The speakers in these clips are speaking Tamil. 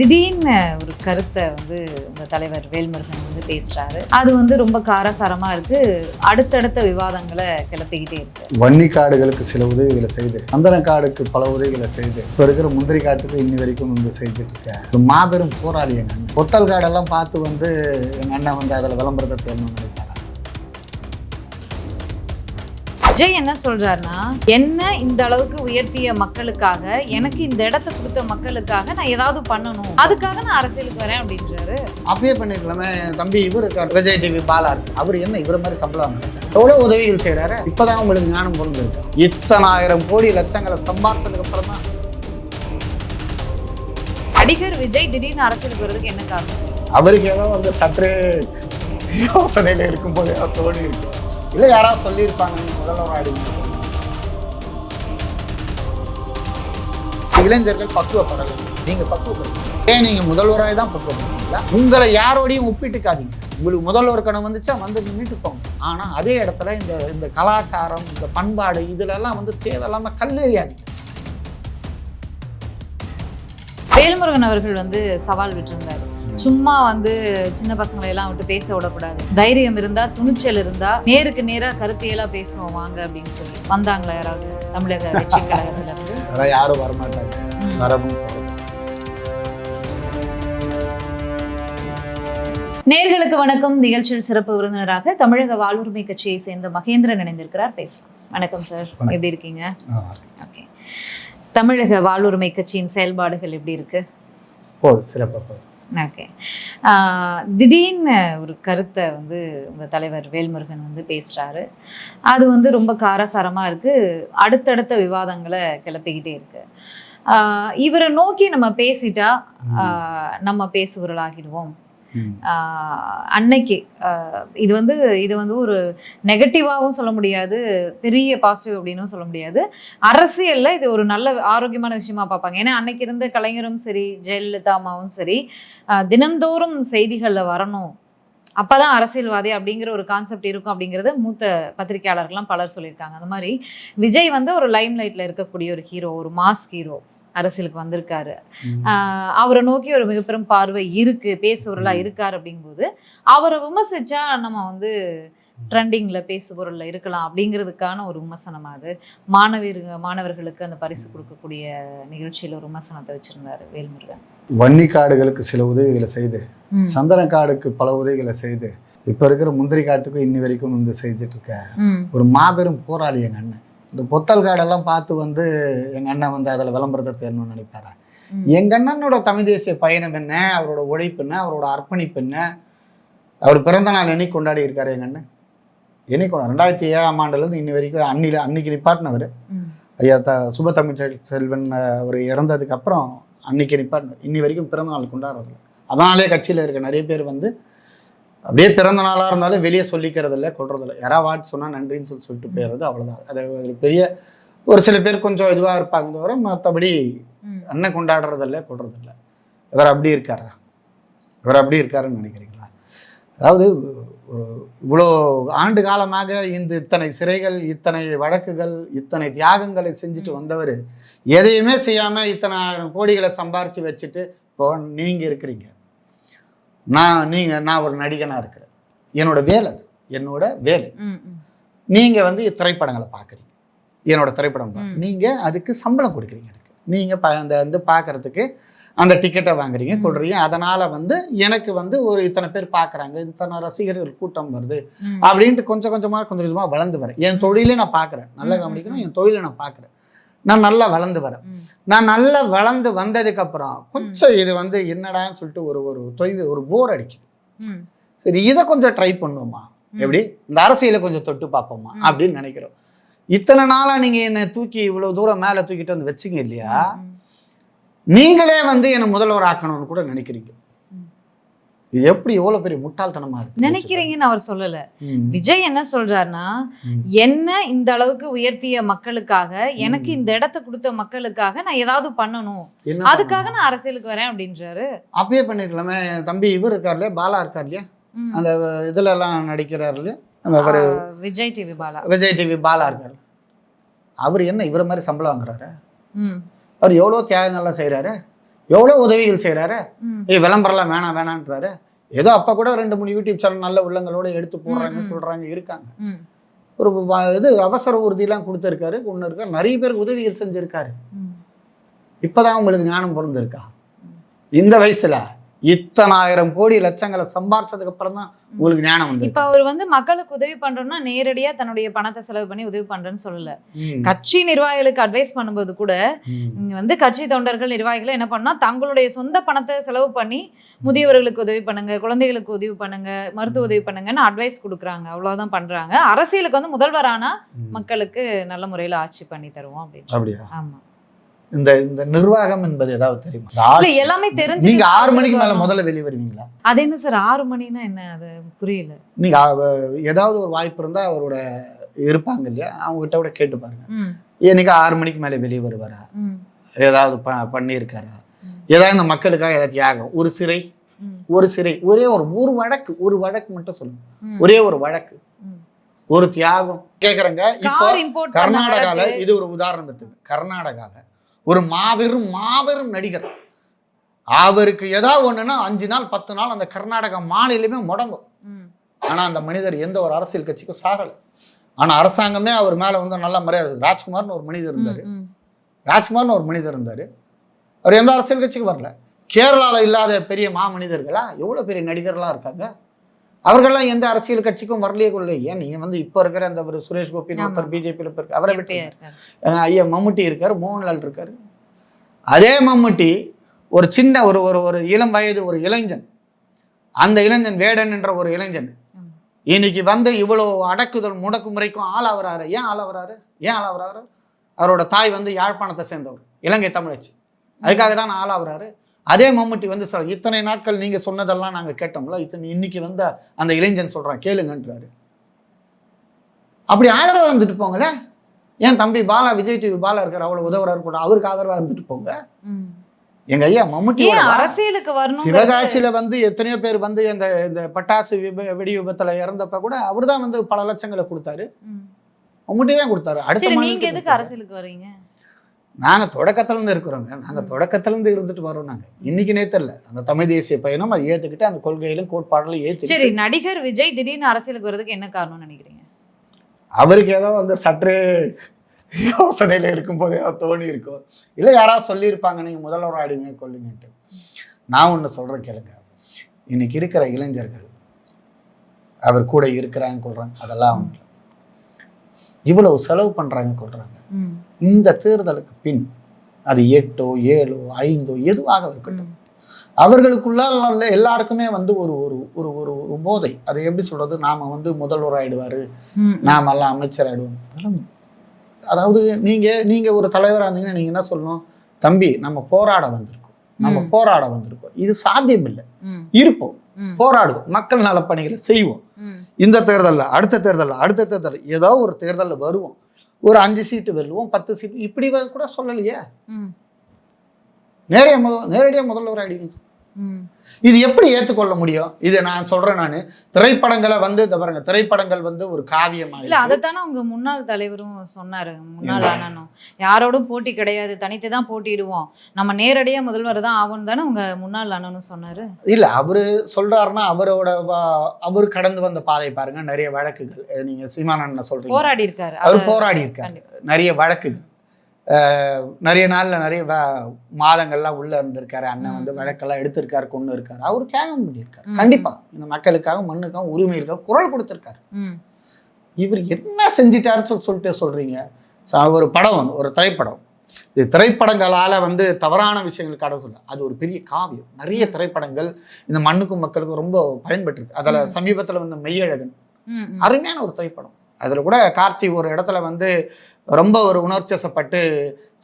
திடீர்னு ஒரு கருத்தை வந்து இந்த தலைவர் வேல்முருகன் வந்து பேசுறாரு. அது வந்து ரொம்ப காரசாரமா இருக்கு. அடுத்தடுத்த விவாதங்களை கிளப்பிக்கிட்டே இருக்கு. வன்னி காடுகளுக்கு சில உதவிகளை செய்து சந்தன காடுக்கு பல உதவிகளை செய்து இப்போ இருக்கிற முந்திரி காட்டுக்கு இன்னி வரைக்கும் வந்து செய்துட்டு இருக்கேன். மாபெரும் போராளி என்ன பொத்தல் காடெல்லாம் பார்த்து வந்து எங்க அண்ணன் வந்து அதில் விளம்பரத்தை தேடணும்னு விஜய் என்ன சொல்றாருன்னா என்ன இந்த அளவுக்கு உயர்த்திய மக்களுக்காக எனக்கு இந்த இடத்த கொடுத்த மக்களுக்காக நான் ஏதாவது பண்ணணும். அதுக்காக நான் அரசியலுக்கு வரேன் அப்படின்றாரு. அப்பயே பண்ணிருக்கலாமே. தம்பி இவர் இருக்கார் விஜய் டிவி பாலா இருக்கு. அவர் என்ன இவர மாதிரி சம்பளம் எவ்வளோ உதவிகள் செய்கிறாரு இப்போதான் உங்களுக்கு ஞானம் பொருந்திருக்கு இத்தனாயிரம் கோடி லட்சங்களை சம்பாதிச்சதுக்கு அப்புறம் தான். நடிகர் விஜய் திடீர்னு அரசியலுக்கு வர்றதுக்கு என்ன காரணம்? அவருக்கு ஏதோ வந்து சற்றே யோசனையில் இருக்கும்போது தோணி இருக்கு இல்லை யாராவது சொல்லியிருப்பாங்க நீ இளைஞர்கள் பக்குவப்படலை. நீங்க பக்குவப்படுங்க ஏன் நீங்க முதல்வராக தான் பக்குவப்படுறீங்களா உங்களை யாரோடையும் ஒப்பிட்டுக்காதீங்க. உங்களுக்கு முதல்வர் கணம் வந்துச்சா வந்து நின்றுட்டு போங்க. ஆனா அதே இடத்துல இந்த இந்த கலாச்சாரம் இந்த பண்பாடு இதுல எல்லாம் வந்து தேவையில்லாமல் கல்லெறியாது வேல்முருகன் அவர்கள் வந்து சவால் விட்டிருந்தார். சும்மா வந்து சின்ன பசங்களை எல்லாம் விட்டு பேச விடக்கூடாது. தைரியம் இருந்தா துணிச்சல் இருந்தா நேருக்கு நேரா கருத்தியலா பேசுவோம் வாங்க அப்படின்னு சொல்லி. வந்தாங்களா யாராவது? தமிழக வெற்றி கழகத்துல. இருந்து யாரும் வரமாட்டாங்க. நேர்களுக்கு வணக்கம். நிகழ்ச்சியில் சிறப்பு விருந்தினராக தமிழக வாழ்வுரிமை கட்சியை சேர்ந்த மகேந்திரன் இணைந்திருக்கிறார். பேசலாம். வணக்கம் சார். எப்படி இருக்கீங்க? ஓகே தமிழக வாழ்வுரிமை கட்சியின் செயல்பாடுகள் எப்படி இருக்கு? சிறப்பாக போதும் ஓகே திடீர்னு ஒரு கருத்தை வந்து உங்கள் தலைவர் வேல்முருகன் வந்து பேசுகிறாரு அது வந்து ரொம்ப காரசாரமாக இருக்குது அடுத்தடுத்த விவாதங்களை கிளப்பிக்கிட்டே இருக்கு. ஆஹ் இவரை நோக்கி நம்ம பேசிட்டா ஆஹ் நம்ம பேசுபொருளாகிடுவோம். ம். ஆஹ் அன்னைக்கு ஆஹ் இது வந்து இது வந்து ஒரு நெகட்டிவாகவும் சொல்ல முடியாது பெரிய பாசிட்டிவ் அப்படின்னும் சொல்ல முடியாது. அரசியல்ல இது ஒரு நல்ல ஆரோக்கியமான விஷயமா பார்ப்பாங்க. ஏன்னா அன்னைக்கு இருந்த கலைஞரும் சரி ஜெயலலிதா அம்மாவும் சரி தினந்தோறும் செய்திகளில் செய்திகள்ல வரணும். அப்பதான் அரசியல்வாதி அப்படிங்கிற ஒரு கான்செப்ட் இருக்கும் அப்படிங்கறத மூத்த பத்திரிகையாளர்கள்லாம் பலர் சொல்லியிருக்காங்க. அந்த மாதிரி விஜய் வந்து ஒரு லைம் லைட்ல இருக்கக்கூடிய ஒரு ஹீரோ ஒரு மாஸ் ஹீரோ. அரசியலுக்கு வந்திருக்காரு. அவரை நோக்கி ஒரு மிகப்பெரும் பார்வை இருக்கு பேசுபொருளா இருக்காரு அப்படிங்கும்போது அவரை விமர்சிச்சா நம்ம வந்து ட்ரெண்டிங்ல பேசுபொருள்ல இருக்கலாம் அப்படிங்கிறதுக்கான ஒரு விமர்சனம் அது. மாணவியர் மாணவர்களுக்கு அந்த பரிசு கொடுக்கக்கூடிய நிகழ்ச்சியில ஒரு விமர்சனத்தை வச்சிருந்தாரு வேல்முருகன். வன்னி காடுகளுக்கு சில உதவிகளை செய்து. சந்தன காடுக்கு பல உதவிகளை செய்து இப்போ இருக்கிற முந்திரி காட்டுக்கும் இன்னி வரைக்கும் வந்து செய்துட்டு இருக்க. ஒரு மாபெரும் போராளி எங்கள் அண்ணன். இந்த பொத்தல் காடெல்லாம் பார்த்து வந்து எங்கள் அண்ணன் வந்து அதில் விளம்பரத்தை தேடணும்னு நினைப்பாரா. எங்கள் அண்ணனோட தமிழ் தேசிய பயணம் என்ன? அவரோட உழைப்பு என்ன? அவரோட அர்ப்பணிப்பு என்ன? அவர் பிறந்த நாள் என்னைக்கு கொண்டாடி இருக்காரு எங்கள் அண்ணன்? கொண்டா ரெண்டாயிரத்தி ஏழாம் ஆண்டுலேருந்து இன்னி வரைக்கும் அன்னில அன்னைக்கு நிப்பாட்டினவர். ஐயா த சுப தமிழ் செல்- செல்வன் அவர் இறந்ததுக்கு அப்புறம் அன்னைக்கு நிப்பாட்டினார் இன்னி வரைக்கும் பிறந்த நாள் கொண்டாடுறதில்ல. அதனாலே கட்சியில் இருக்க நிறைய பேர் வந்து அப்படியே பிறந்த நாளாக இருந்தாலும் வெளியே சொல்லிக்கிறது இல்லை கொள்றதில்ல யாராவது வாட் சொன்னால் நன்றின்னு சொல்லி சொல்லிட்டு போயிடுறது அவ்வளோதான் அது ஒரு பெரிய ஒரு சில பேர் கொஞ்சம் இதுவாக இருப்பாங்க தவிர மற்றபடி. அண்ணன் கொண்டாடுறதில்ல கொள்றதில்ல இவர் அப்படி இருக்காரா? இவர் அப்படி இருக்காருன்னு நினைக்கிறீங்களா? அதாவது ஒரு இவ்வளோ ஆண்டு காலமாக இந்த இத்தனை சிறைகள் இத்தனை வழக்குகள் இத்தனை தியாகங்களை செஞ்சுட்டு வந்தவர் எதையுமே செய்யாமல் இத்தனை கோடிகளை சம்பாரித்து வச்சுட்டு இப்போ நீங்கள் இருக்கிறீங்க. நான் நீங்கள் நான் ஒரு நடிகனாக இருக்கிறேன். என்னோட வேலை அது. என்னோட வேலை. நீங்கள் வந்து திரைப்படங்களை பார்க்குறீங்க என்னோட திரைப்படம் பா- ம். நீங்க அதுக்கு சம்பளம் கொடுக்குறீங்க எனக்கு. நீங்க ப- அந்த வந்து பார்க்கறதுக்கு அந்த டிக்கெட்டை வாங்குறீங்க ம். கொள்றீங்க. அதனால வந்து எனக்கு வந்து ஒரு இத்தனை பேர் பார்க்குறாங்க இத்தனை ரசிகர்கள் கூட்டம் வருது. அப்படின்ட்டு கொஞ்சம் கொஞ்சமா கொஞ்சம் கொஞ்சமா வளர்ந்து வரேன். என் தொழிலே நான் பார்க்குறேன் நல்லா கவனிக்கணும் என் தொழிலை நான் பார்க்குறேன் நான் நல்லா வளர்ந்து வரேன். நான் நல்லா வளர்ந்து வந்ததுக்கு அப்புறம் கொஞ்சம் இது வந்து என்னடான்னு சொல்லிட்டு ஒரு ஒரு தொய்வு ஒரு போர் அடிக்குது. சரி இதை கொஞ்சம் ட்ரை பண்ணுவோமா. எப்படி இந்த அரசியலை கொஞ்சம் தொட்டு பார்ப்போமா. அப்படின்னு நினைக்கிறோம் இத்தனை நாளா நீங்க என்னை தூக்கி இவ்வளவு தூரம் மேல தூக்கிட்டு வந்து வச்சிங்க இல்லையா. நீங்களே வந்து என்னை முதல்வர் ஆக்கணும்னு கூட நினைக்கிறீங்க. இது எப்படி எவ்வளவு பெரிய முட்டாள்தனமா இருக்கு? நினைக்கிறீங்கன்னு அவர் சொல்லல. விஜய் என்ன சொல்றாருன்னா. என்ன இந்த அளவுக்கு உயர்த்திய மக்களுக்காக எனக்கு. இந்த இடத்த கொடுத்த மக்களுக்காக நான் ஏதாவது பண்ணணும். அதுக்காக? நான் அரசியலுக்கு வரேன் அப்படின்றாரு. அப்பயே பண்ணிருக்கலாமே. தம்பி இவர் இருக்கார் இல்லையா பாலா இருக்கார் இல்லையா. அந்த இதுல எல்லாம் நடிக்கிறார் இல்லையா? அந்த ஆ, விஜய் டிவி பாலா. விஜய் டிவி பாலா இருக்கார் அவர் என்ன இவர மாதிரி சம்பளம் வாங்குறாரு? அவர் எவ்வளோ தியாகங்கள்லாம் செய்கிறாரு எவ்வளோ உதவிகள் செய்கிறாரு. ஏய் விளம்பரம்லாம் வேணாம் வேணான்றாரு. ஏதோ அப்போ கூட ரெண்டு மூணு யூடியூப் சேனல் நல்ல உள்ளங்களோட எடுத்து போடுறாங்க. சொல்கிறாங்க இருக்காங்க. ஒரு இது அவசர உறுதியெல்லாம் கொடுத்துருக்காரு ஒன்று இருக்காரு நிறைய பேருக்கு உதவிகள் செஞ்சுருக்காரு. இப்போதான் உங்களுக்கு ஞானம் பிறந்திருக்கா இந்த வயசுல இத்தனாயிரம் கோடி லட்சங்களை சம்பாரிச்சதுக்கு அப்புறம் தான் உங்களுக்கு ஞானம் வந்து இப்ப அவர் வந்து மக்களுக்கு உதவி பண்றோம்னா நேரடியா தன்னுடைய பணத்தை செலவு பண்ணி உதவி பண்றேன்னு சொல்லல. கட்சி நிர்வாகிகளுக்கு அட்வைஸ் பண்ணும்போது கூட வந்து கட்சி தொண்டர்கள் நிர்வாகிகள் என்ன பண்ணா தங்களுடைய சொந்த பணத்தை செலவு பண்ணி முதியவர்களுக்கு உதவி பண்ணுங்க குழந்தைகளுக்கு உதவி பண்ணுங்க மருத்துவ உதவி பண்ணுங்கன்னு அட்வைஸ் கொடுக்குறாங்க. அவ்வளவுதான் பண்றாங்க. அரசியலுக்கு வந்து முதல்வர் ஆனா மக்களுக்கு நல்ல முறையில ஆட்சி பண்ணி தருவோம் அப்படின்னு ஆமா. இந்த இந்த நிர்வாகம் என்பது ஏதாவது தெரியுமா? எல்லாமே தெரிஞ்சு நீங்க ஆறு மணிக்கு மேல முதல்ல வெளியே வருவீங்களா? அது என்ன சார் ஆறு மணினா என்ன? அது புரியல. நீங்க ஏதாவது ஒரு வாய்ப்பு இருந்தா அவரோட இருப்பாங்க இல்லையா? அவங்க கிட்ட கூட கேட்டு பாருங்க. ம், என்னைக்கு ஆறு மணிக்கு மேல வெளியே வருவாரா? ம், ஏதாவது ப பண்ணியிருக்காரா. ஏதாவது இந்த மக்களுக்காக ஏதாவது தியாகம்? ஒரு சிறை? ஒரு சிறை. ஒரே ஒரு ஒரு வழக்கு ஒரு வழக்கு மட்டும் சொல்லுங்க. ஒரே ஒரு வழக்கு. ஒரு தியாகம். கேக்குறேங்க. இப்போ கர்நாடகால இது ஒரு உதாரணத்துக்கு. கர்நாடகால ஒரு மாபெரும் மாபெரும் நடிகர். அவருக்கு ஏதாவது ஒண்ணுன்னா அஞ்சு நாள் பத்து நாள் அந்த கர்நாடகா மாநிலமே முடங்கும். ஆனா அந்த மனிதர் எந்த ஒரு அரசியல் கட்சிக்கும் சாரல ஆனா அரசாங்கமே அவர் மேல வந்து நல்ல மரியாதை ராஜ்குமார்னு ஒரு மனிதர் இருந்தாரு. ராஜ்குமார்னு ஒரு மனிதர் இருந்தாரு. அவர் எந்த அரசியல் கட்சிக்கும் வரல. கேரளால இல்லாத பெரிய மாமனிதர்களா? எவ்வளவு பெரிய நடிகர்களா இருக்காங்க? அவர்கள்லாம் எந்த அரசியல் கட்சிக்கும் வரலையே கொள்ள ஏன்? நீங்க வந்து இப்போ இருக்கிற அந்த ஒரு சுரேஷ் கோபி. ஒருத்தர் பிஜேபியில் இருக்காரு அவரை விட்டு ஐயா மம்முட்டி இருக்காரு மோகன்லால் இருக்காரு. அதே மம்முட்டி ஒரு சின்ன ஒரு ஒரு ஒரு இளம் வயது ஒரு இளைஞன். அந்த இளைஞன் வேடன் என்ற ஒரு இளைஞன். இன்னைக்கு வந்து இவ்வளோ அடக்குதல் முடக்குமுறைக்கும் ஆளாகிறாரு ஏன் ஆளாகிறாரு ஏன் ஆளாகிறாரு அவரோட தாய் வந்து யாழ்ப்பாணத்தை சேர்ந்தவர். இலங்கை தமிழச்சி. அதுக்காக தான் ஆளாகிறாரு அதே மம்முட்டி வந்து சார் இத்தனை நாட்கள் நீங்க சொன்னதெல்லாம் நாங்க கேட்டோம்ல இத்தனை இன்னைக்கு வந்து அந்த இளைஞன் சொல்றான் கேளுங்கன்றாரு. அப்படி ஆதரவா இருந்துட்டு போங்களே. ஏன் தம்பி பாலா விஜய் டிவி பாலா இருக்கார் அவ்வளவு உதவுறாரு கூட அவருக்கு ஆதரவா இருந்துட்டு போங்க. எங்க ஐயா மம்முட்டி அரசியலுக்கு வரணும் சிவகாசியில வந்து எத்தனையோ பேர் வந்து இந்த இந்த பட்டாசு விப வெடி விபத்துல இறந்தப்ப கூட அவர்தான் வந்து பல லட்சங்களை கொடுத்தாரு. மம்முட்டி தான் கொடுத்தாரு. அடுத்த நீங்க எதுக்கு. அரசியலுக்கு வர்றீங்க? நாங்க தொடக்கத்துல இருந்து இருக்கிறோங்க. நாங்க தொடக்கத்துல இருந்து இருந்துட்டு வரோம் நாங்க. இன்னைக்கு நேத்து இல்ல. அந்த தமிழ் தேசிய பயணம் அதை ஏத்துக்கிட்டு அந்த கொள்கையிலும் கோட்பாடுகளும் சரி ஏத்துக்கிட்டு நடிகர் விஜய் திடீர்னு அரசியலுக்கு வர்றதுக்கு என்ன காரணம்னு நினைக்கிறீங்க? அவருக்கு ஏதோ வந்து சற்று யோசனையில இருக்கும்போதே ஏதோ தோணி இருக்கும். இல்ல யாராவது சொல்லியிருப்பாங்க நீங்க முதல்வர் ஆடுங்க கொல்லுங்கன்ட்டு. நான் ஒண்ணு சொல்றேன் கேளுங்க. இன்னைக்கு இருக்கிற இளைஞர்கள் அவர் கூட இருக்கிறாங்க கொள்றாங்க அதெல்லாம் அவங்க. இவ்வளவு செலவு பண்றாங்க கொள்றாங்க. இந்த தேர்தலுக்கு பின் அது எட்டோ ஏழோ ஐந்தோ எதுவாக இருக்கட்டும். அவர்களுக்குள்ள எல்லாருக்குமே வந்து ஒரு ஒரு ஒரு ஒரு ஒரு போதை. அதை எப்படி சொல்றது? நாம வந்து முதல்வர் ஆயிடுவாரு நாம எல்லாம் அமைச்சர் ஆயிடுவோம் அதாவது நீங்க நீங்க ஒரு தலைவரா இருந்தீங்கன்னா நீங்க என்ன சொல்லணும்? தம்பி நம்ம போராட வந்திருக்கோம். நம்ம. போராட வந்திருக்கோம். இது சாத்தியம் இல்லை இருப்போம். போராடுவோம். மக்கள் நல பணிகளை செய்வோம். இந்த தேர்தல்ல அடுத்த தேர்தல்ல அடுத்த தேர்தல் ஏதோ ஒரு தேர்தல்ல வருவோம். ஒரு அஞ்சு சீட்டு வெல்லுவோம் பத்து சீட்டு இப்படி கூட சொல்லலையே. நேரடியா முத நேரடியாக முதல்வர் ஆயிடுங்க இது எப்படி ஏற்றுக்கொள்ள முடியும்? இது நான் சொல்றேன் நான். திரைப்படங்களை வந்து இந்த பாருங்க திரைப்படங்கள் வந்து ஒரு காவியமா இல்ல அதைத்தானே உங்க முன்னாள் தலைவரும் சொன்னாரு முன்னாள் அண்ணனும். யாரோடும் போட்டி கிடையாது தனித்து தான் போட்டியிடுவோம். நம்ம நேரடியா முதல்வர் தான் ஆகும்னு தானே உங்க முன்னாள் அண்ணனும் சொன்னாரு? இல்ல அவரு சொல்றாருன்னா அவரோட அவர் கடந்து வந்த பாதை பாருங்க நிறைய வழக்குகள். நீங்க சீமானண்ண சொல்றீங்க. போராடி இருக்காரு அவர் போராடி இருக்காரு. நிறைய வழக்குகள். நிறைய நாள்ல நிறைய மாதங்கள்லாம் உள்ள இருந்திருக்காரு. அண்ணன் வந்து. வழக்கெல்லாம் எடுத்திருக்காரு கொண்டு இருக்காரு. அவர் தியாகம் பண்ணியிருக்காரு. ம். கண்டிப்பா. இந்த மக்களுக்காக மண்ணுக்காக உரிமைகளுக்காக குரல் கொடுத்திருக்காரு. இவர் என்ன செஞ்சிட்டாருன்னு சொல்~ சொல்லிட்டு சொல்றீங்க? ச- ஒரு படம் வந்து ஒரு திரைப்படம். இது திரைப்படங்களால வந்து தவறான விஷயங்கள் கடை சொல்ல அது ஒரு பெரிய காவியம். நிறைய திரைப்படங்கள் இந்த மண்ணுக்கும் மக்களுக்கும் ரொம்ப பயன்பட்டிருக்கு அதுல. சமீபத்துல வந்து மெய்யழகன். அருமையான ஒரு திரைப்படம். அதுல கூட கார்த்தி ஒரு இடத்துல வந்து ரொம்ப ஒரு உணர்ச்சசப்பட்டு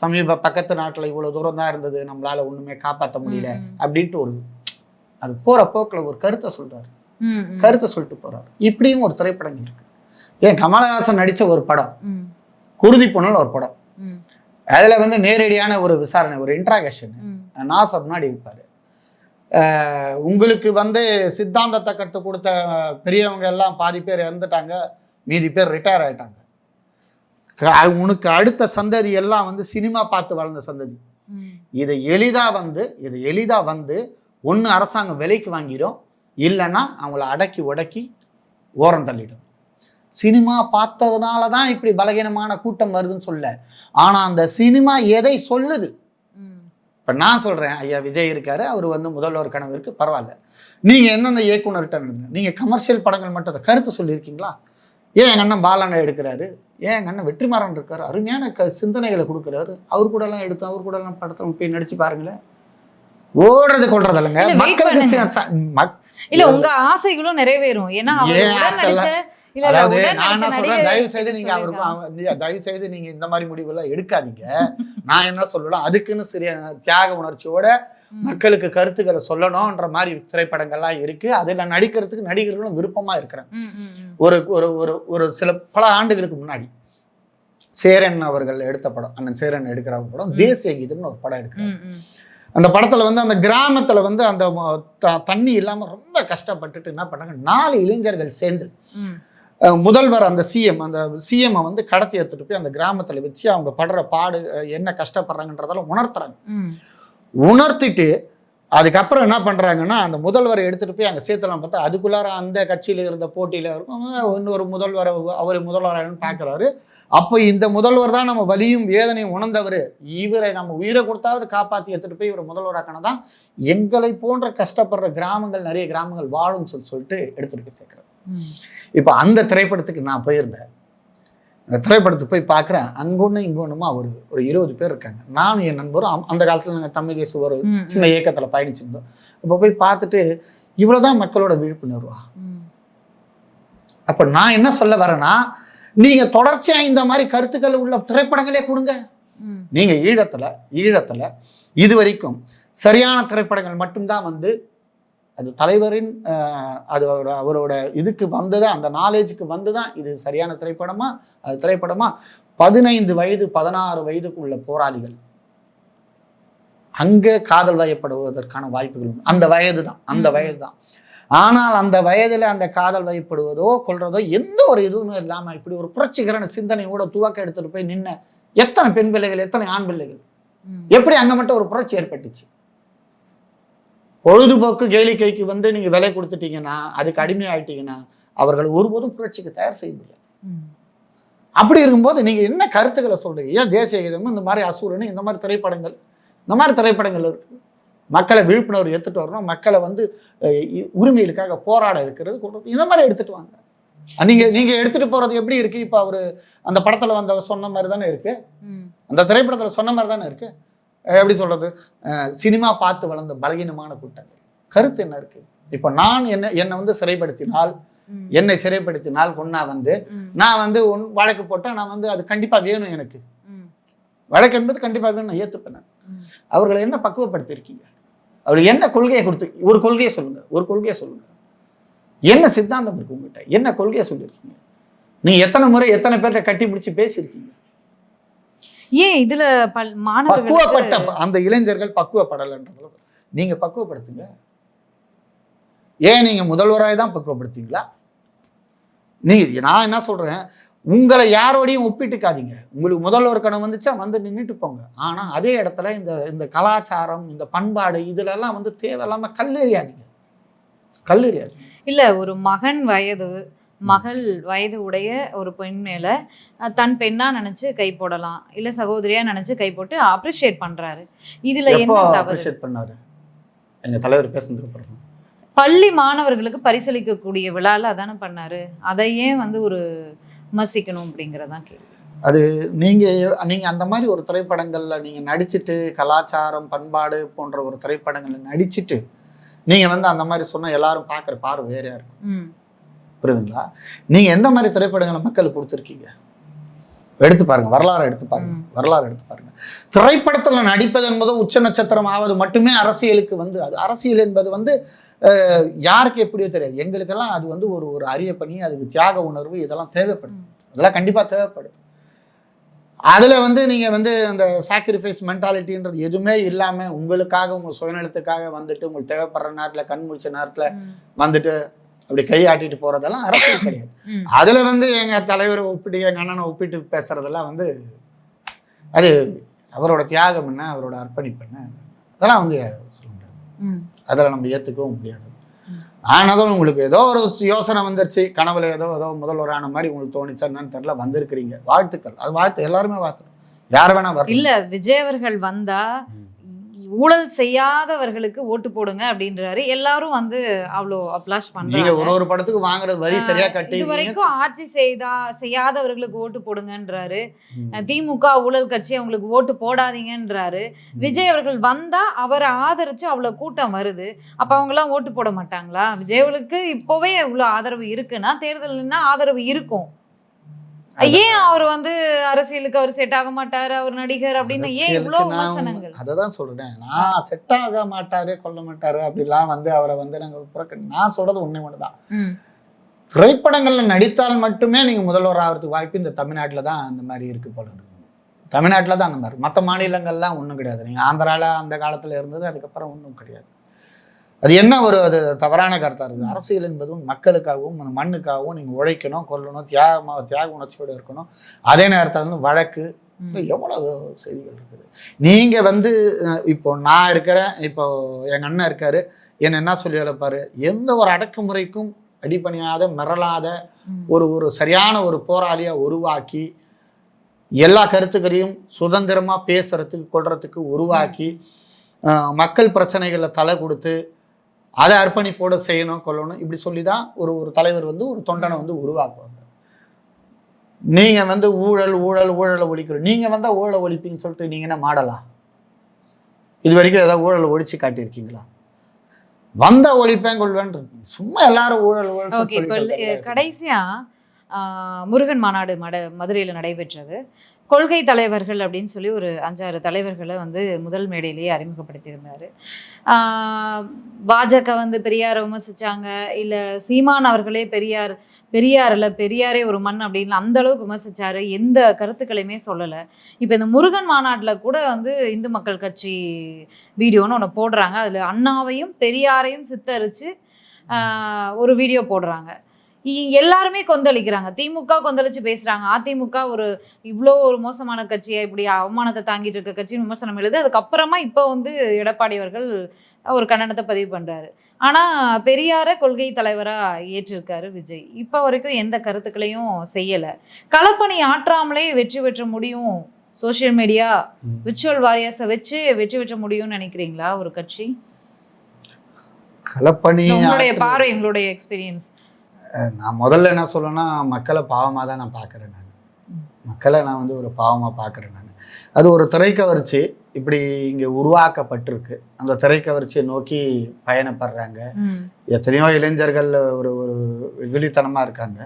சமீப பக்கத்து நாட்டுல இவ்வளவு தூரம் தான் இருந்தது நம்மளால ஒண்ணுமே காப்பாற்ற முடியல அப்படின்ட்டு ஒரு அது போற போக்குல ஒரு கருத்தை ம். கருத்தை சொல்லிட்டு போறாரு. இப்படியும் ஒரு திரைப்படங்கள் இருக்கு. ஏன் கமலஹாசன் நடிச்ச ஒரு படம் குருதி புனல் ஒரு படம். அதுல வந்து நேரடியான ஒரு விசாரணை ஒரு இன்ட்ராகேஷன். நாசர் முன்னாடி இருப்பாரு. உங்களுக்கு வந்து சித்தாந்தத்தை கற்றுக் கொடுத்த பெரியவங்க எல்லாம் பாதி பேர் இறந்துட்டாங்க மீதி பேர் ரிட்டையர் ஆயிட்டாங்க. உனக்கு அடுத்த சந்ததி எல்லாம் வந்து சினிமா பார்த்து வளர்ந்த சந்ததி. இதை எளிதாக வந்து இது எளிதாக வந்து ஒன்று அரசாங்கம் விலைக்கு வாங்கிடும் இல்லைன்னா அவங்கள அடக்கி உடக்கி ஓரம் தள்ளிடும். சினிமா பார்த்ததுனால தான் இப்படி பலகீனமான கூட்டம் வருதுன்னு சொல்ல. ஆனால் அந்த சினிமா எதை சொல்லுது. இப்போ நான் சொல்கிறேன் ஐயா விஜய் இருக்காரு அவர் வந்து முதல்வர் கனவு இருக்கு பரவாயில்ல. நீங்கள் எந்தெந்த இயக்குனர்கிட்ட நீங்கள் கமர்ஷியல் படங்கள் மட்டும் கருத்து சொல்லியிருக்கீங்களா? ஏன் எங்கள் அண்ணன் பாலனை எடுக்கிறாரு? ஏன் எங்கள் அண்ணன் வெற்றிமாறன் இருக்காரு? அருமையான க சிந்தனைகளை கொடுக்குறாரு. அவர் கூட எல்லாம் எடுத்து அவர் கூட எல்லாம் படத்தில் போய் நடிச்சு பாருங்களேன். ஓடுறது கொள்றது இல்லைங்க இல்ல, உங்க ஆசைகளும் நிறைவேறும். ஏன்னா அதாவது நான் சொல்றேன். தயவு செய்து நீங்க அவருக்கு சொல்லியிருக்காங்க. அவ- நீ- தயவு செய்து நீங்க இந்த மாதிரி முடிவெல்லாம் எடுக்காதீங்க. நான் என்ன சொல்லலாம் அதுக்குன்னு சிறிய தியாக உணர்ச்சியோட. மக்களுக்கு கருத்துக்களை சொல்லணும்ன்ற மாதிரி திரைப்படங்கள்லாம் இருக்கு அதுல நடிக்கிறதுக்கு நடிகர்களும் விருப்பமா இருக்கிறாங்க. ஒரு ஒரு ஒரு ஒரு சில பல ஆண்டுகளுக்கு முன்னாடி சேரன் அவர்கள் எடுத்த படம் அண்ணன் சேரன் எடுக்கிற படம். தேசிய கீதம்னு ஒரு படம் ம். அந்த படத்துல வந்து அந்த கிராமத்துல வந்து அந்த தண்ணி இல்லாம ரொம்ப கஷ்டப்பட்டுட்டு என்ன பண்ணாங்க நாலு இளைஞர்கள் சேர்ந்து முதல்வர் அந்த சிஎம் அந்த சிஎம்மை வந்து கடத்தி எடுத்துட்டு போய் அந்த கிராமத்துல வச்சு அவங்க படுற பாடு என்ன கஷ்டப்படுறாங்கன்றதெல்லாம் உணர்த்துறாங்க. உணர்த்திட்டு அதுக்கப்புறம் என்ன பண்றாங்கன்னா அந்த முதல்வரை எடுத்துட்டு போய் அங்கே சேர்த்தலாம் பார்த்தா அதுக்குள்ளார அந்த கட்சியில இருந்த போட்டியில இருக்கும் இன்னொரு முதல்வர் அவர் முதல்வரான்னு பார்க்குறாரு. அப்போ இந்த முதல்வர் தான் நம்ம வலியும் வேதனையும் உணர்ந்தவர். இவரை நம்ம உயிரை கொடுத்தாவது காப்பாற்றி எடுத்துட்டு போய் இவர் முதல்வராக்கணும் தான் எங்களை போன்ற கஷ்டப்படுற கிராமங்கள் நிறைய கிராமங்கள் வாழும் சொல்லி சொல்லிட்டு எடுத்துட்டு போய் சேர்க்குறாரு. இப்போ அந்த திரைப்படத்துக்கு நான் போயிருந்தேன். அந்த திரைப்படத்துக்கு போய் பார்க்குறேன். அங்கே ஒன்று இங்கே ஒன்றுமா ஒரு ஒரு இருபது பேர் இருக்காங்க. நானும் என் நண்பரும் அந்த காலத்தில் நாங்கள் தமிழ் தேச ஒரு சின்ன இயக்கத்தில் பயணிச்சிருந்தோம் இப்போ போய் பார்த்துட்டு இவ்வளோதான் மக்களோட விழிப்புணர்வா. அப்போ நான் என்ன சொல்ல வரேன்னா நீங்கள் தொடர்ச்சியாக இந்த மாதிரி கருத்துக்கள் உள்ள திரைப்படங்களே கொடுங்க. நீங்கள் ஈழத்தில் ஈழத்தில் இது வரைக்கும் சரியான திரைப்படங்கள் மட்டும்தான் வந்து அது தலைவரின் அது அவரோட இதுக்கு வந்தது அந்த நாலேஜுக்கு வந்து தான் இது சரியான திரைப்படமா அது திரைப்படமா? பதினைந்து வயது பதினாறு வயதுக்குள்ள போராளிகள். அங்கே காதல் வயப்படுவதற்கான வாய்ப்புகள் அந்த வயது தான் அந்த. வயது தான் ஆனால் அந்த வயதில் அந்த காதல் வயப்படுவதோ கொள்றதோ எந்த ஒரு இதுவுமே இல்லாமல் இப்படி ஒரு புரட்சிகரன சிந்தனையோட துவக்க எடுத்துட்டு போய் நின்ன எத்தனை பெண் பிள்ளைகள் எத்தனை ஆண் பிள்ளைகள். எப்படி அங்க மட்டும் ஒரு புரட்சி ஏற்பட்டுச்சு? பொழுதுபோக்கு கேளிக்கைக்கு வந்து நீங்க விலை கொடுத்துட்டீங்கன்னா அதுக்கு அடிமையாயிட்டீங்கன்னா அவர்கள் ஒருபோதும் புரட்சிக்கு தயார் செய்ய முடியாது. அப்படி இருக்கும்போது நீங்க என்ன கருத்துக்களை சொல்றீங்க? ஏன் தேசிய கீதம் இந்த மாதிரி அசூரன் இந்த மாதிரி திரைப்படங்கள் இந்த மாதிரி திரைப்படங்கள் இருக்கு. மக்களை விழிப்புணர்வு எடுத்துட்டு வரணும். மக்களை வந்து உரிமைகளுக்காக போராட இருக்கிறது கொண்டு வந்து இந்த மாதிரி எடுத்துட்டு வாங்க. நீங்க நீங்க எடுத்துட்டு போறது எப்படி இருக்கு? இப்ப அவரு அந்த படத்துல வந்த சொன்ன மாதிரி தானே இருக்கு. அந்த திரைப்படத்தில் சொன்ன மாதிரி தானே இருக்கு. எப்படி சொல்றது? அஹ் சினிமா பார்த்து வளர்ந்த பலகீனமான கூட்டங்கள். கருத்து என்ன இருக்கு? இப்போ நான் என்ன என்னை வந்து சிறைப்படுத்தினால். என்னை சிறைப்படுத்தினால் கொன்னா வந்து. நான் வந்து ஒன் வழக்கு போட்டால் நான் வந்து அது கண்டிப்பாக வேணும் எனக்கு. வழக்கு என்பது கண்டிப்பாக வேணும் நான் ஏற்றுப்பேன். அவர்களை என்ன பக்குவப்படுத்தியிருக்கீங்க? அவர்கள் என்ன கொள்கையை கொடுத்து ஒரு கொள்கையை சொல்லுங்க ஒரு கொள்கையை சொல்லுங்க. என்ன சித்தாந்தம் இருக்கு உங்ககிட்ட என்ன கொள்கையை சொல்லியிருக்கீங்க? நீ எத்தனை முறை எத்தனை பேர்கிட்ட கட்டி பிடிச்சி பேசியிருக்கீங்க? ஏன் இதுல பக்குவப்பட்ட அந்த இளைஞர்கள் பக்குவப்படலைன்றதுல நீங்க பக்குவப்படுத்துங்க. ஏன் நீங்க முதல்வராய் தான் பக்குவப்படுத்தீங்களா? நீங்க நான் என்ன சொல்றேன்? உங்களை யாரோடையும் ஒப்பிட்டுக்காதீங்க. உங்களுக்கு முதல்வர் கணம் வந்துச்சா வந்து நின்றுட்டு போங்க. ஆனா அதே இடத்துல இந்த இந்த கலாச்சாரம் இந்த பண்பாடு இதுல எல்லாம் வந்து தேவையில்லாம கல்லெறியாதீங்க. கல்லெறியாதீங்க. இல்ல ஒரு மகன் வயது மகள் வயது உடைய ஒரு பெண் மேல தன் பெண்ணா நினைச்சு கை போடலாம். இல்ல சகோதரியா நினைச்சு கை போட்டு அப்ரிஷியேட் பண்றாரு. இதுல என்ன தவறு? பண்ணாரு? எங்க தலைவர் பேசுனதுக்கு பள்ளி மாணவர்களுக்கு பரிசளிக்கக்கூடிய விழால அதானே பண்ணாரு? அதை ஏன் வந்து ஒரு விமர்சிக்கணும் அப்படிங்கறதான் கேள்வி. நீங்க நீங்க அந்த மாதிரி ஒரு திரைப்படங்கள்ல நீங்க நடிச்சிட்டு கலாச்சாரம் பண்பாடு போன்ற ஒரு திரைப்படங்கள்ல நடிச்சிட்டு நீங்க வந்து அந்த மாதிரி சொன்னா எல்லாரும் பார்க்குற பார்வை வேறையா இருக்கும் புரியுதுங்களா நீங்க எந்த மாதிரி திரைப்படங்களை மக்களுக்கு கொடுத்துருக்கீங்க எடுத்து பாருங்க வரலாறு எடுத்து பாருங்க. வரலாறு எடுத்து பாருங்க திரைப்படத்துல நடிப்பது என்பது உச்ச நட்சத்திரம் ஆவது மட்டுமே அரசியலுக்கு வந்து அது அரசியல் என்பது வந்து யாருக்கு எப்படியோ தெரியாது எங்களுக்கெல்லாம் அது வந்து ஒரு ஒரு அரிய பணி அதுக்கு தியாக உணர்வு இதெல்லாம் தேவைப்படும் ம். அதெல்லாம் கண்டிப்பா தேவைப்படும் அதுல வந்து நீங்க வந்து அந்த சாக்ரிஃபைஸ் மென்டாலிட்டின்றது எதுவுமே இல்லாம உங்களுக்காக உங்க சுயநலத்துக்காக வந்துட்டு உங்களுக்கு தேவைப்படுற நேரத்துல கண் முழிச்ச நேரத்துல. வந்துட்டு அப்படி கை ஆட்டிட்டு போறதெல்லாம் அரசியல் கிடையாது. அதுல வந்து எங்க தலைவரை ஒப்பிட்டு எங்க அண்ணனை ஒப்பிட்டு பேசுறதெல்லாம் வந்து அது அவரோட தியாகம் என்ன அவரோட அர்ப்பணிப்பு என்ன அதெல்லாம் வந்து சொல்ல முடியாது. அதில் நம்ம ஏற்றுக்கவும் முடியாது. ஆனதும் உங்களுக்கு ஏதோ ஒரு யோசனை வந்துருச்சு கனவுல ஏதோ ஏதோ முதல்வரான மாதிரி உங்களுக்கு தோணிச்சா என்னன்னு தெரியல வந்திருக்கிறீங்க. வாழ்த்துக்கள். அது வாழ்த்து எல்லாருமே வாழ்த்துறோம் யார் வேணா இல்ல விஜய் அவர்கள் வந்தா ஊழல் செய்யாதவர்களுக்கு ஓட்டு போடுங்க அப்படின்றாரு. எல்லாரும் வந்து அவ்வளோ அப்ளாஷ் பண்றாங்க. ஒரு ஒரு படத்துக்கு வாங்குறது வரி சரியா கட்டி இது வரைக்கும் ஆட்சி செய்தா செய்யாதவர்களுக்கு ஓட்டு போடுங்கன்றாரு. திமுக ஊழல் கட்சி அவங்களுக்கு ஓட்டு போடாதீங்கன்றாரு. விஜய் அவர்கள் வந்தா அவரை ஆதரிச்சு அவ்வளவு கூட்டம் வருது. அப்ப அவங்க எல்லாம் ஓட்டு போட மாட்டாங்களா? விஜய் அவர்களுக்கு இப்போவே இவ்வளவு ஆதரவு இருக்குன்னா தேர்தல்னா ஆதரவு இருக்கும். ஏன் அவர் வந்து அரசியலுக்கு அவர் செட் ஆக மாட்டாரு அவர் நடிகர் அப்படின்னு? ஏன் இவ்வளவு விமர்சனங்கள்? அதை தான் சொல்றேன். நான் செட் ஆக மாட்டாரு கொல்ல மாட்டாரு அப்படிலாம் வந்து அவரை வந்து நாங்க புறக்க நான் சொல்றது உண்மை ஒன்று தான் திரைப்படங்கள்ல நடித்தால் மட்டுமே நீங்க முதல்வர் ஆகிறதுக்கு வாய்ப்பு இந்த தமிழ்நாட்டில் தான் அந்த மாதிரி இருக்கு போல இருக்கு. தமிழ்நாட்டில் தான் அந்த மாதிரி. மற்ற மாநிலங்கள்லாம் ஒன்றும் கிடையாது. நீங்கள் ஆந்திரால அந்த காலத்தில் இருந்தது அதுக்கப்புறம் ஒன்றும் கிடையாது. அது என்ன ஒரு அது தவறான கருத்தாக இருக்குது? அரசியல் என்பதும் மக்களுக்காகவும் மண்ணுக்காகவும் நீங்கள் உழைக்கணும் கொல்லணும் தியாகமாக தியாக உணர்ச்சியோடு இருக்கணும். அதே நேரத்தில் வந்து வழக்கு. எவ்வளவு செய்திகள் இருக்குது? நீங்கள் வந்து இப்போ நான் இருக்கிறேன் இப்போ எங்கள் அண்ணன் இருக்காரு என்ன என்ன சொல்லி வளர்ப்பாரு எந்த ஒரு அடக்குமுறைக்கும் அடிபணியாத மிரளாத. ஒரு ஒரு சரியான ஒரு போராளியை உருவாக்கி எல்லா கருத்துக்களையும் சுதந்திரமா பேசுறதுக்கு கொள்றதுக்கு உருவாக்கி மக்கள் பிரச்சனைகளில் தலை கொடுத்து அதை அர்ப்பணிப்போடு செய்யணும் கொள்ளணும் இப்படி சொல்லி தான் ஒரு ஒரு தலைவர் வந்து ஒரு தொண்டனை வந்து உருவாக்குவாங்க. நீங்க வந்து ஊழல் ஊழல் ஊழலை ஒழிக்கிறோம். நீங்க வந்தா ஊழலை ஒழிப்பீங்கன்னு சொல்லிட்டு நீங்க என்ன மாடலா? இது வரைக்கும் ஏதாவது ஊழலை ஒழிச்சு காட்டியிருக்கீங்களா? வந்த ஒழிப்பேன் கொள்வேன். சும்மா எல்லாரும் ஊழல் ஊழல் ஓகே இப்போ சொல்லிட்டு இருக்காங்க. கடைசியா ஆஹ், முருகன் மாநாடு மட மதுரையில் நடைபெற்றது. கொள்கை தலைவர்கள் அப்படின்னு சொல்லி ஒரு அஞ்சாறு தலைவர்களை வந்து முதல் மேடையிலேயே அறிமுகப்படுத்தியிருந்தார். பாஜக வந்து பெரியாரை விமர்சிச்சாங்க. இல்லை சீமான் அவர்களே பெரியார் பெரியார் பெரியாரே ஒரு மண் அப்படின்னு அந்த அளவுக்கு விமர்சித்தார் எந்த கருத்துக்களையுமே சொல்லலை. இப்போ இந்த முருகன் மாநாட்டில் கூட வந்து இந்து மக்கள் கட்சி வீடியோன்னு ஒன்று போடுறாங்க. அதில் அண்ணாவையும் பெரியாரையும் சித்தரித்து ஒரு வீடியோ போடுறாங்க. எல்லாருமே கொந்தளிக்கிறாங்க. திமுக கொந்தளிச்சு பேசுறாங்க. அதிமுக ஒரு இவ்வளோ ஒரு மோசமான கட்சியை இப்படி அவமானத்தை தாங்கிட்டு இருக்க கட்சின்னு விமர்சனம் எழுது. அதுக்கப்புறமா இப்போ வந்து எடப்பாடி அவர்கள் ஒரு கண்டனத்தை பதிவு பண்றாரு. ஆனா பெரியார கொள்கை தலைவரா ஏற்றிருக்காரு விஜய். இப்போ வரைக்கும் எந்த கருத்துக்களையும் செய்யல. களப்பணி ஆற்றாமலே வெற்றி பெற்ற முடியும் சோஷியல் மீடியா. விர்ச்சுவல் வாரியர்ஸை வச்சு வெற்றி பெற்ற முடியும்னு நினைக்கிறீங்களா ஒரு கட்சி? களப்பணி உங்களுடைய பார்வை எங்களுடைய எக்ஸ்பீரியன்ஸ். நான் முதல்ல என்ன சொல்லணும்னா மக்களை பாவமாக தான் நான் பார்க்குறேன் நான். மக்களை நான் வந்து ஒரு பாவமாக பார்க்குறேன் நான். அது ஒரு திரைக்கவர்ச்சி இப்படி இங்கே உருவாக்கப்பட்டிருக்கு. அந்த திரைக்கவர்ச்சியை நோக்கி பயணப்படுறாங்க. எத்தனையோ இளைஞர்கள் ஒரு ஒரு விழித்தனமாக இருக்காங்க.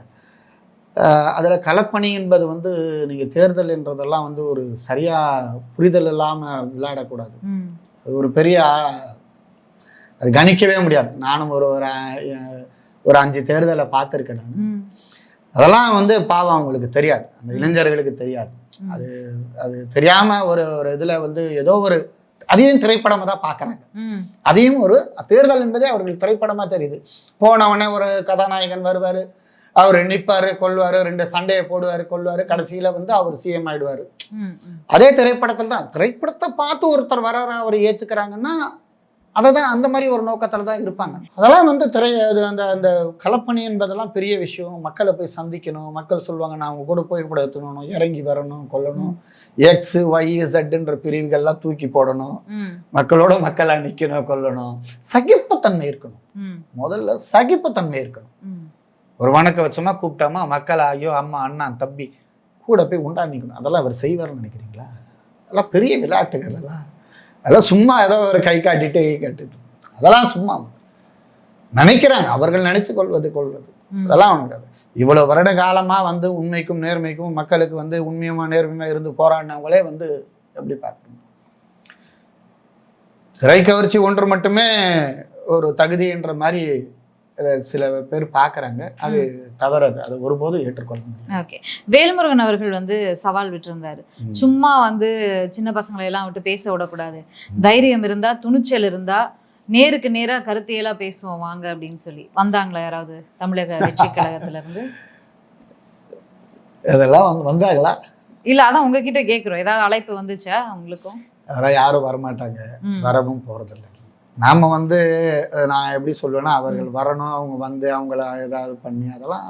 அதில் களப்பணி என்பது வந்து நீங்கள் தேர்தல் என்றதெல்லாம் வந்து ஒரு சரியாக புரிதல் இல்லாமல் விளையாடக்கூடாது. அது ஒரு பெரிய அது கணிக்கவே முடியாது. நானும் ஒரு ஒரு ஒரு அஞ்சு தேர்தலை பார்த்துருக்கேன் நான். அதெல்லாம் வந்து பாவம் அவங்களுக்கு தெரியாது. அந்த இளைஞர்களுக்கு தெரியாது. அது அது தெரியாம ஒரு ஒரு இதுல வந்து ஏதோ ஒரு அதையும் திரைப்படமா தான் பார்க்கறாங்க. அதையும் ஒரு தேர்தல் என்பதே அவர்களுக்கு திரைப்படமா தெரியுது. போனவனே ஒரு கதாநாயகன் வருவாரு. அவர் நிப்பாரு கொள்வாரு ரெண்டு சண்டையை போடுவாரு கொள்வாரு கடைசியில வந்து அவர் சிஎம் ஆயிடுவாரு. அதே திரைப்படத்தில் தான். திரைப்படத்தை பார்த்து ஒருத்தர் வர்றாரு அவர் ஏத்துக்கிறாங்கன்னா அதை தான் அந்த மாதிரி ஒரு நோக்கத்தில் தான் இருப்பாங்க. அதெல்லாம் வந்து திரை அது அந்த அந்த களப்பணி என்பதெல்லாம் பெரிய விஷயம். மக்களை போய் சந்திக்கணும். மக்கள் சொல்லுவாங்க நான் அவங்க கூட போய் கூட எடுத்துக்கணும் இறங்கி வரணும் கொல்லணும். எக்ஸ் ஒய் செட்டுன்ற பிரிவுகள்லாம் தூக்கி போடணும். மக்களோட மக்களாக நிற்கணும் கொல்லணும். சகிப்புத்தன்மை இருக்கணும். முதல்ல சகிப்புத்தன்மை இருக்கணும். ஒரு வணக்க வச்சோமா கூப்பிட்டோமா மக்கள் ஐயோ அம்மா அண்ணா தம்பி கூட போய் உண்டா நிற்கணும் அதெல்லாம் அவர் செய்வார்னு நினைக்கிறீங்களா? அதெல்லாம் பெரிய விளையாட்டுகள் அதெல்லாம் அதெல்லாம் சும்மா ஏதோ ஒரு கை காட்டிட்டு கை காட்டிட்டு. அதெல்லாம் சும்மா. நினைக்கிறாங்க அவர்கள் நினைத்து கொள்வது கொள்வது. அதெல்லாம் கிடையாது. இவ்வளவு வருட காலமா வந்து உண்மைக்கும் நேர்மைக்கும் மக்களுக்கு வந்து உண்மையுமா நேர்மையுமா இருந்து போராடினவங்களே வந்து எப்படி பார்க்கணும்? சிறை கவர்ச்சி ஒன்று மட்டுமே ஒரு தகுதி என்ற மாதிரி அதை சில பேர் பார்க்கறாங்க அது தவறது. அது ஒருபோதும் ஏற்றுக்கொள்ள முடியாது. ஓகே. வேல்முருகன் அவர்கள் வந்து சவால் விட்டிருந்தாரு. சும்மா வந்து சின்ன பசங்களை எல்லாம் விட்டு பேச விடக்கூடாது. தைரியம் இருந்தா துணிச்சல் இருந்தா நேருக்கு நேரா கருத்தியலா பேசுவோம் வாங்க அப்படின்னு சொல்லி. வந்தாங்களா யாராவது தமிழக வெற்றி கழகத்துல இருந்து இதெல்லாம் வந்து வந்தாங்களா? இல்ல அதான் உங்ககிட்ட கேக்குறோம். ஏதாவது அழைப்பு வந்துச்சா உங்களுக்கும்? அதெல்லாம் யாரும் வரமாட்டாங்க. வரவும் போகிறதில்ல நாம் வந்து நான் எப்படி சொல்லுவேன்னா அவர்கள் வரணும் அவங்க வந்து அவங்கள ஏதாவது பண்ணி அதெல்லாம்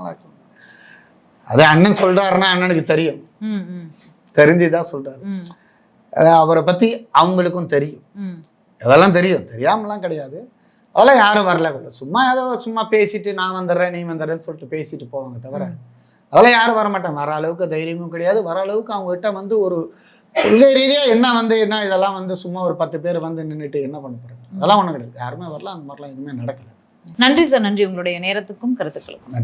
அதே அண்ணன் சொல்றாருன்னா அண்ணனுக்கு தெரியும். ம், ம், தெரிஞ்சு தான் சொல்றாரு அவரை பற்றி அவங்களுக்கும் தெரியும். அதெல்லாம் தெரியும். தெரியாமலாம் கிடையாது. அதெல்லாம் யாரும் வரல. சும்மா ஏதோ சும்மா பேசிட்டு நான் வந்துடுறேன் நீ வந்துடுறேன்னு சொல்லிட்டு பேசிட்டு போவாங்க தவிர அதெல்லாம் யாரும் வர மாட்டாங்க வர அளவுக்கு தைரியமும் கிடையாது. வர அளவுக்கு அவங்ககிட்ட வந்து ஒரு கொள்கை ரீதியாக என்ன வந்து என்ன இதெல்லாம் வந்து சும்மா ஒரு பத்து பேர் வந்து நின்றுட்டு என்ன பண்ண போறாங்க? அதெல்லாம் ஒன்றும் கிடையாது. யாருமே வரல அந்த மாதிரிலாம் எதுவுமே நடக்கல. நன்றி சார் நன்றி. உங்களுடைய நேரத்துக்கும் கருத்துக்களுக்கும். நன்றி.